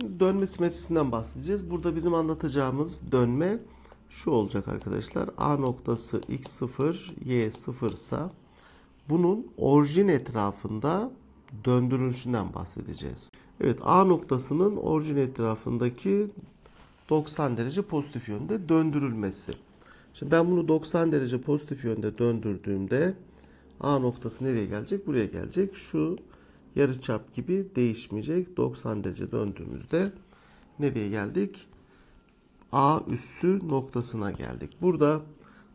Şimdi dönme simetrisinden bahsedeceğiz. Burada bizim anlatacağımız dönme şu olacak arkadaşlar. A noktası x0, y0 ise bunun orijin etrafında döndürülüşünden bahsedeceğiz. Evet A noktasının orijin etrafındaki 90 derece pozitif yönde döndürülmesi. Şimdi ben bunu 90 derece pozitif yönde döndürdüğümde A noktası nereye gelecek? Buraya gelecek. Şu yarıçap gibi değişmeyecek. 90 derece döndüğümüzde nereye geldik? A üssü noktasına geldik. Burada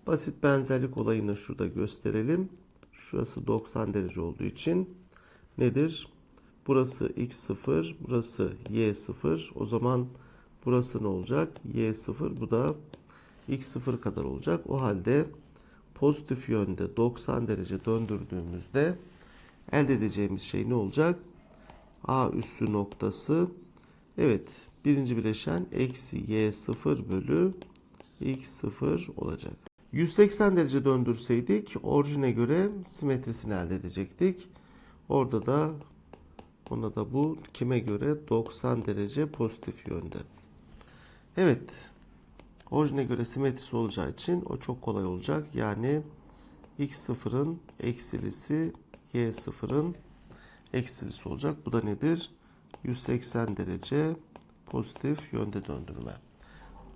basit benzerlik olayını şurada gösterelim. Şurası 90 derece olduğu için nedir? Burası x0, burası y0. O zaman burası ne olacak? y0, bu da x0 kadar olacak. O halde pozitif yönde 90 derece döndürdüğümüzde elde edeceğimiz şey ne olacak? A üssü noktası evet birinci bileşen eksi y0 bölü x0 olacak. 180 derece döndürseydik orijine göre simetrisini elde edecektik. Orada da ona da bu kime göre 90 derece pozitif yönde. Evet orijine göre simetrisi olacağı için o çok kolay olacak. Yani x0'ın eksilisi y0'ın eksilisi olacak. Bu da nedir? 180 derece pozitif yönde döndürme.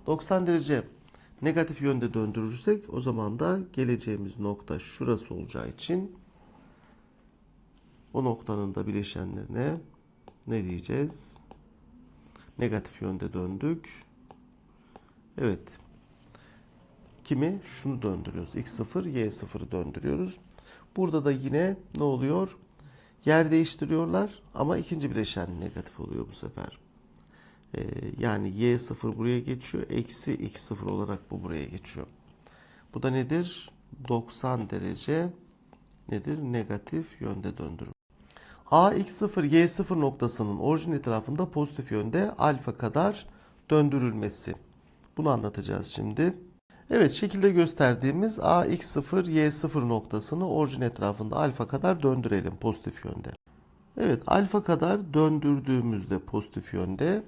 90 derece negatif yönde döndürürsek o zaman da geleceğimiz nokta şurası olacağı için o noktanın da bileşenlerine ne diyeceğiz? Negatif yönde döndük. Evet. Kimi? Şunu döndürüyoruz. X0, Y0'ı döndürüyoruz. Burada da yine ne oluyor? Yer değiştiriyorlar ama ikinci bileşen negatif oluyor bu sefer. Ee, yani Y0 buraya geçiyor. Eksi X0 olarak bu buraya geçiyor. Bu da nedir? 90 derece nedir? Negatif yönde döndürüm. A x0 y0 noktasının orijin etrafında pozitif yönde alfa kadar döndürülmesi. Bunu anlatacağız şimdi. Evet şekilde gösterdiğimiz A x0 y0 noktasını orijin etrafında alfa kadar döndürelim pozitif yönde. Evet alfa kadar döndürdüğümüzde pozitif yönde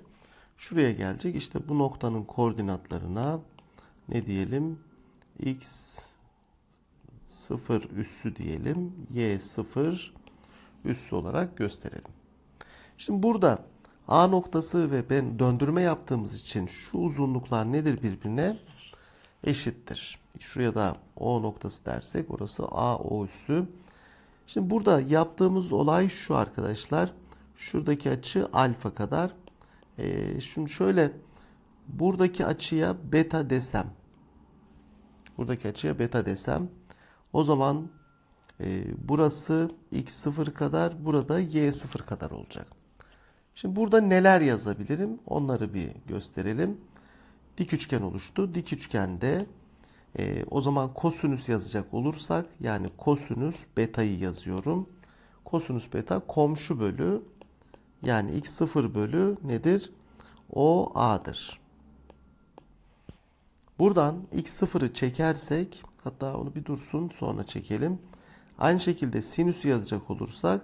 şuraya gelecek. İşte bu noktanın koordinatlarına ne diyelim? x 0 üssü diyelim. y 0 üssü olarak gösterelim. Şimdi burada A noktası ve ben döndürme yaptığımız için şu uzunluklar nedir birbirine? Eşittir. Şuraya da O noktası dersek orası A O üssü. Şimdi burada yaptığımız olay şu arkadaşlar. Şuradaki açı alfa kadar. Ee, şimdi şöyle buradaki açıya beta desem. Buradaki açıya beta desem. O zaman e, burası x0 kadar, burada y0 kadar olacak. Şimdi burada neler yazabilirim? Onları bir gösterelim. Dik üçgen oluştu. Dik üçgende e, o zaman kosinüs yazacak olursak yani kosinüs beta'yı yazıyorum. Kosinüs beta komşu bölü yani x0 bölü nedir? O a'dır. Buradan x0'ı çekersek hatta onu bir dursun sonra çekelim. Aynı şekilde sinüs yazacak olursak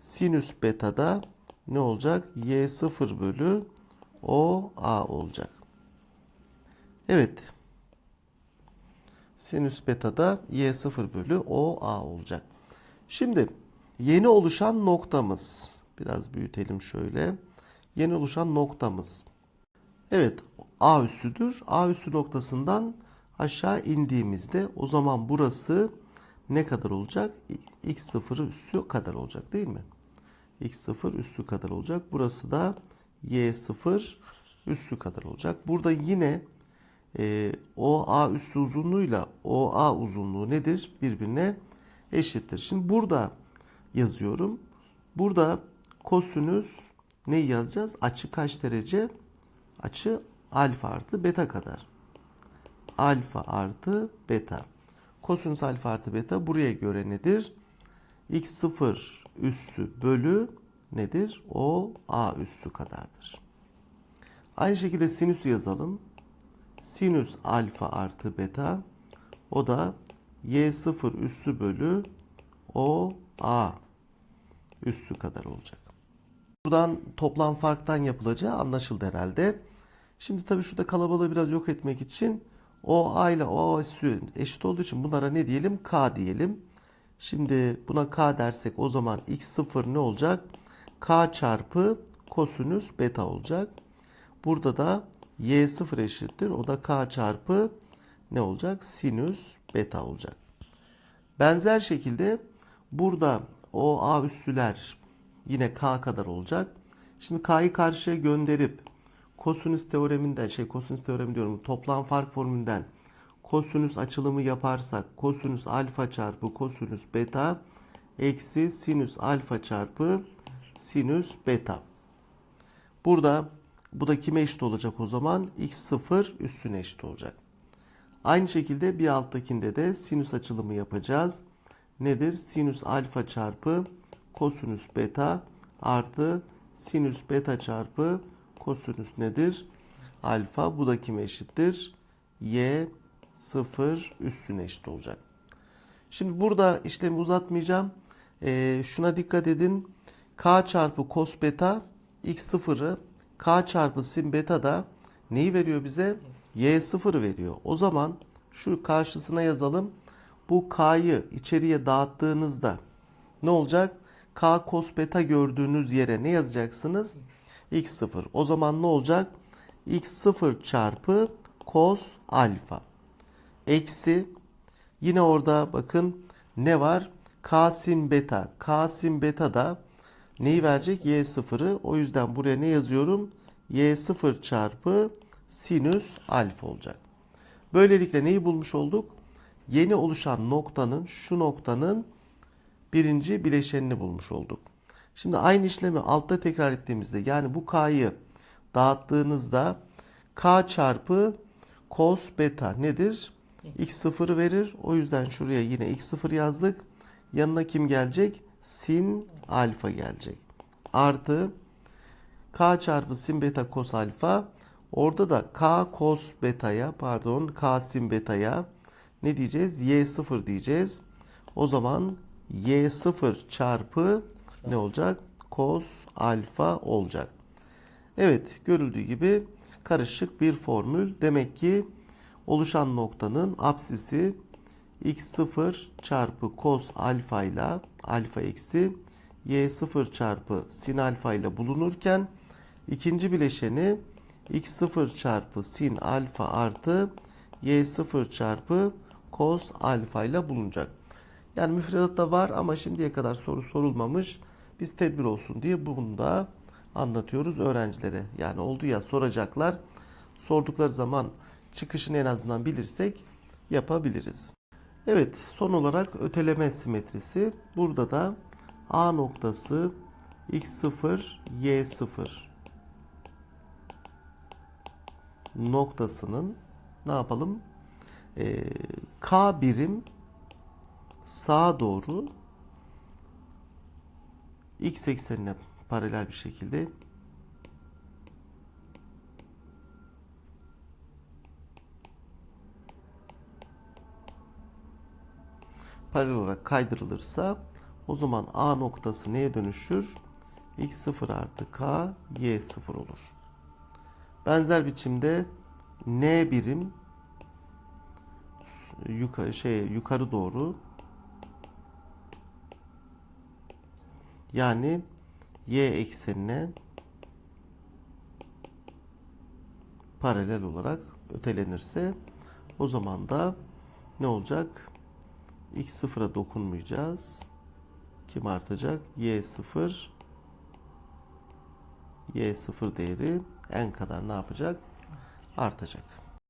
sinüs beta'da ne olacak? y0 bölü o a olacak. Evet. Sinüs beta'da y0 bölü o a olacak. Şimdi yeni oluşan noktamız biraz büyütelim şöyle. Yeni oluşan noktamız. Evet a üssüdür. A üssü noktasından aşağı indiğimizde o zaman burası ne kadar olacak? x0 üssü kadar olacak değil mi? x0 üssü kadar olacak. Burası da y0 üssü kadar olacak. Burada yine e, OA üssü uzunluğuyla OA uzunluğu nedir? Birbirine eşittir. Şimdi burada yazıyorum. Burada kosinüs ne yazacağız? Açı kaç derece? Açı alfa artı beta kadar. Alfa artı beta. Kosinüs alfa artı beta buraya göre nedir? x0 üssü bölü nedir? O a üssü kadardır. Aynı şekilde sinüsü yazalım. Sinüs alfa artı beta o da y0 üssü bölü o a üssü kadar olacak. Buradan toplam farktan yapılacağı anlaşıldı herhalde. Şimdi tabii şurada kalabalığı biraz yok etmek için o A ile o üssü eşit olduğu için bunlara ne diyelim? K diyelim. Şimdi buna K dersek o zaman x0 ne olacak? K çarpı kosinüs beta olacak. Burada da y0 eşittir. O da K çarpı ne olacak? Sinüs beta olacak. Benzer şekilde burada o A üssüler yine K kadar olacak. Şimdi K'yı karşıya gönderip kosinüs teoreminden şey kosinüs teoremi diyorum toplam fark formülünden kosinüs açılımı yaparsak kosinüs alfa çarpı kosinüs beta eksi sinüs alfa çarpı sinüs beta. Burada bu da kime eşit olacak o zaman? x0 üstüne eşit olacak. Aynı şekilde bir alttakinde de sinüs açılımı yapacağız. Nedir? Sinüs alfa çarpı kosinüs beta artı sinüs beta çarpı kosinüs nedir? Alfa. Bu da kime eşittir? Y 0 üstüne eşit olacak. Şimdi burada işlemi uzatmayacağım. Ee, şuna dikkat edin. K çarpı cos beta x0'ı K çarpı sin beta da neyi veriyor bize? Y0 veriyor. O zaman şu karşısına yazalım. Bu K'yı içeriye dağıttığınızda ne olacak? K cos beta gördüğünüz yere ne yazacaksınız? X0. O zaman ne olacak? X0 çarpı cos alfa. Eksi yine orada bakın ne var? K sin beta. K sin beta da neyi verecek? Y0'ı. O yüzden buraya ne yazıyorum? Y0 çarpı sinüs alfa olacak. Böylelikle neyi bulmuş olduk? Yeni oluşan noktanın şu noktanın birinci bileşenini bulmuş olduk. Şimdi aynı işlemi altta tekrar ettiğimizde yani bu k'yı dağıttığınızda k çarpı cos beta nedir? x0 verir. O yüzden şuraya yine x0 yazdık. Yanına kim gelecek? Sin alfa gelecek. Artı k çarpı sin beta cos alfa. Orada da k cos beta'ya pardon k sin beta'ya ne diyeceğiz? y0 diyeceğiz. O zaman y0 çarpı ne olacak? Cos alfa olacak. Evet görüldüğü gibi karışık bir formül. Demek ki oluşan noktanın apsisi x0 çarpı cos alfa ile alfa eksi y0 çarpı sin alfa ile bulunurken ikinci bileşeni x0 çarpı sin alfa artı y0 çarpı cos alfa ile bulunacak. Yani müfredatta var ama şimdiye kadar soru sorulmamış. Biz tedbir olsun diye bunu da anlatıyoruz öğrencilere. Yani oldu ya soracaklar. Sordukları zaman çıkışını en azından bilirsek yapabiliriz. Evet son olarak öteleme simetrisi. Burada da A noktası x0 y0 noktasının ne yapalım? Ee, K birim sağa doğru x eksenine paralel bir şekilde paralel olarak kaydırılırsa o zaman A noktası neye dönüşür? x0 artı k y0 olur. Benzer biçimde n birim yukarı şey yukarı doğru yani y eksenine paralel olarak ötelenirse o zaman da ne olacak? x sıfıra dokunmayacağız. Kim artacak? y sıfır y sıfır değeri n kadar ne yapacak? Artacak.